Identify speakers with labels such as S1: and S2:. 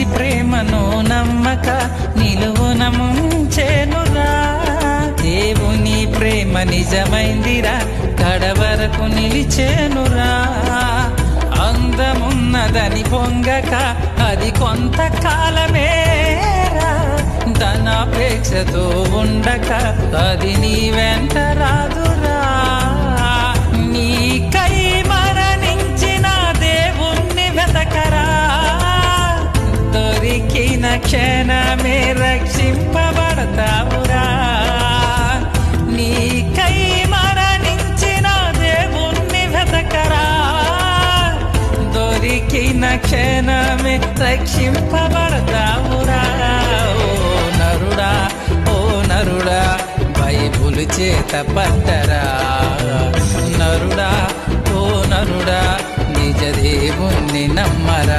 S1: పసి ప్రేమను నమ్మక నిలువున ముంచేనురా దేవుని ప్రేమ నిజమైందిరా కడవరకు నిలిచేనురా. అందమున్నదని పొంగక అది కొంతకాలమేరా. ధనాపేక్షతో ఉండక అది నీ వెంట దొరికిన క్షణమే రక్షింపబడతావురా? నీకై మరణించిన దేవుణ్ణి వెతకరా? దొరికిన క్షణమే రక్షింపబడతావురా? ఓ నరుడా ఓ నరుడా బైబుల్ చేత పట్టరా? నరుడా ఓ నరుడా నిజ దేవుణ్ణి నమ్మరా?